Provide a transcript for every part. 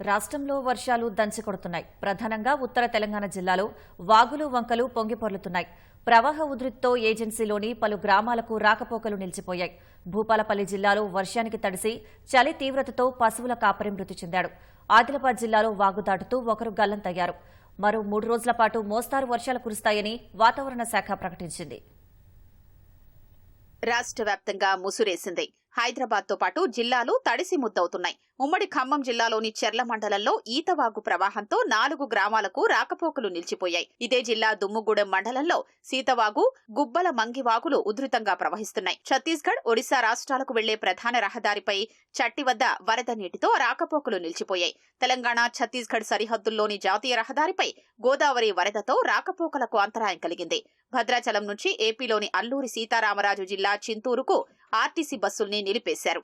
రాష్ట్రంలో వర్షాలు దంచికొడుతున్నాయి. ప్రధానంగా ఉత్తర తెలంగాణ జిల్లాలో వాగులు వంకలు పొంగిపొర్లుతున్నాయి. ప్రవాహ ఉధృతితో ఏజెన్సీలోని పలు గ్రామాలకు రాకపోకలు నిలిచిపోయాయి. భూపాలపల్లి జిల్లాలో వర్షానికి తడిసి చలి తీవ్రతతో పశువుల కాపరి మృతి చెందాడు. ఆదిలాబాద్ జిల్లాలో వాగు దాటుతూ ఒకరు గల్లంతయ్యారు మరో మూడు రోజుల పాటు మోస్తారు వర్షాలు కురుస్తాయని వాతావరణ శాఖ ప్రకటించింది. రాష్ట్ర వ్యాప్తంగా ముసురేసింది. హైదరాబాద్తో పాటు జిల్లాలు తడిసి ముద్దవుతున్నాయి. ఉమ్మడి ఖమ్మం జిల్లాలోని చెర్ల మండలంలో ఈతవాగు ప్రవాహంతో నాలుగు గ్రామాలకు రాకపోకలు నిలిచిపోయాయి. ఇదే జిల్లా దుమ్ముగూడెం మండలంలో సీతవాగు గుబ్బల మంగివాగులు ఉధృతంగా ప్రవహిస్తున్నాయి. ఛత్తీస్గఢ్ ఒడిశా రాష్ట్రాలకు వెళ్ళే ప్రధాన రహదారిపై చట్టి వద్ద వరద నీటితో రాకపోకలు నిలిచిపోయాయి. తెలంగాణ ఛత్తీస్గఢ్ సరిహద్దుల్లోని జాతీయ రహదారిపై గోదావరి వరదతో రాకపోకలకు అంతరాయం కలిగింది. భద్రాచలం నుంచి ఏపీలోని అల్లూరి సీతారామరాజు జిల్లా చింతూరుకు ఆర్టీసీ బస్సుల్ని నిలిపేశారు.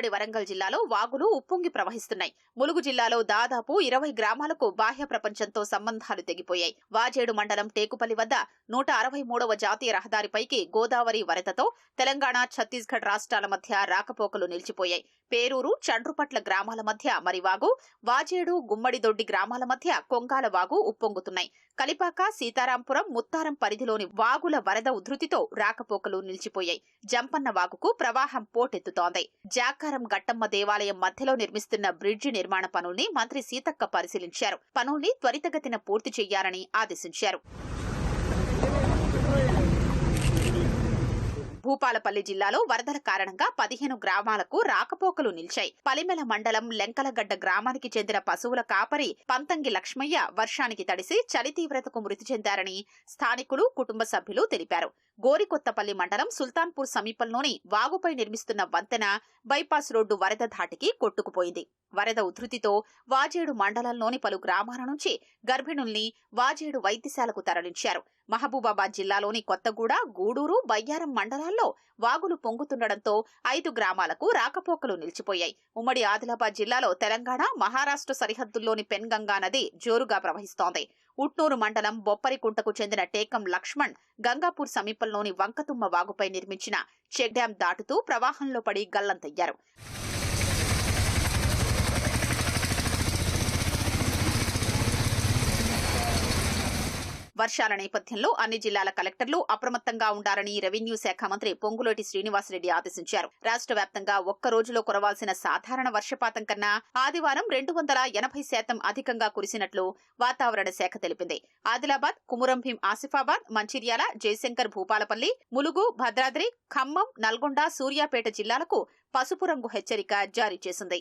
ఉమ్మడి వరంగల్ జిల్లాలో వాగులు ఉప్పొంగి ప్రవహిస్తున్నాయి. ములుగు జిల్లాలో దాదాపు ఇరవై గ్రామాలకు బాహ్య ప్రపంచంతో సంబంధాలు తెగిపోయాయి. వాజేడు మండలం టేకుపల్లి వద్ద నూట అరవై మూడవ జాతీయ రహదారిపైకి గోదావరి వరదతో తెలంగాణ ఛత్తీస్గఢ్ రాష్ట్రాల మధ్య రాకపోకలు నిలిచిపోయాయి. పేరూరు చండ్రుపట్ల గ్రామాల మధ్య మరివాగు వాజేడు గుమ్మడిదొడ్డి గ్రామాల మధ్య కొంగాల వాగు ఉప్పొంగుతున్నాయి. కలిపాక సీతారాంపురం ముత్తారం పరిధిలోని వాగుల వరద ఉధృతితో రాకపోకలు నిలిచిపోయాయి. జంపన్న వాగుకు ప్రవాహం పోటెత్తుతోంది. జాకర్ గట్టమ్మ దేవాలయం మధ్యలో నిర్మిస్తున్న బ్రిడ్జి నిర్మాణ పనుల్ని మంత్రి సీతక్క పరిశీలించారు. పనుల్ని త్వరితగతిన పూర్తి చేయాలని ఆదేశించారు. భూపాలపల్లి జిల్లాలో వరదల కారణంగా పదిహేను గ్రామాలకు రాకపోకలు నిలిచాయి. పలిమెల మండలం లెంకలగడ్డ గ్రామానికి చెందిన పశువుల కాపరి పంతంగి లక్ష్మయ్య వర్షానికి తడిసి చలి తీవ్రతకు మృతి చెందారని స్థానికులు కుటుంబ సభ్యులు తెలిపారు. గోరికొత్తపల్లి మండలం సుల్తాన్పూర్ సమీపంలోని వాగుపై నిర్మిస్తున్న వంతెన బైపాస్ రోడ్డు వరద ధాటికి కొట్టుకుపోయింది. వరద ఉధృతితో వాజేడు మండలంలోని పలు గ్రామాల నుంచి గర్భిణుల్ని వాజేడు వైద్యశాలకు తరలించారు. మహబూబాబాద్ జిల్లాలోని కొత్తగూడ గూడూరు బయ్యారం మండలాల్లో వాగులు పొంగుతుండటంతో ఐదు గ్రామాలకు రాకపోకలు నిలిచిపోయాయి. ఉమ్మడి ఆదిలాబాద్ జిల్లాలో తెలంగాణ మహారాష్ట్ర సరిహద్దుల్లోని పెన్గంగా నది జోరుగా ప్రవహిస్తోంది. ఉట్నూరు మండలం బొప్పరికుంటకు చెందిన టేకం లక్ష్మణ్ గంగాపూర్ సమీపంలోని వంకతుమ్మ వాగుపై నిర్మించిన చెక్ డ్యాం దాటుతూ ప్రవాహంలో పడి గల్లంతయ్యారు. వర్షాల నేపథ్యంలో అన్ని జిల్లాల కలెక్టర్లు అప్రమత్తంగా ఉండాలని రెవెన్యూ శాఖ మంత్రి పొంగులేటి శ్రీనివాసరెడ్డి ఆదేశించారు. రాష్ట్ర వ్యాప్తంగా ఒక్క రోజులో కురవాల్సిన సాధారణ వర్షపాతం కన్నా ఆదివారం రెండు వందల ఎనభై శాతం అధికంగా కురిసినట్లు వాతావరణ శాఖ తెలిపింది. ఆదిలాబాద్ కుమురంభీం ఆసిఫాబాద్ మంచిర్యాల జయశంకర్ భూపాలపల్లి ములుగు భద్రాద్రి ఖమ్మం నల్గొండ సూర్యాపేట జిల్లాలకు పసుపు రంగు హెచ్చరిక జారీ చేసింది.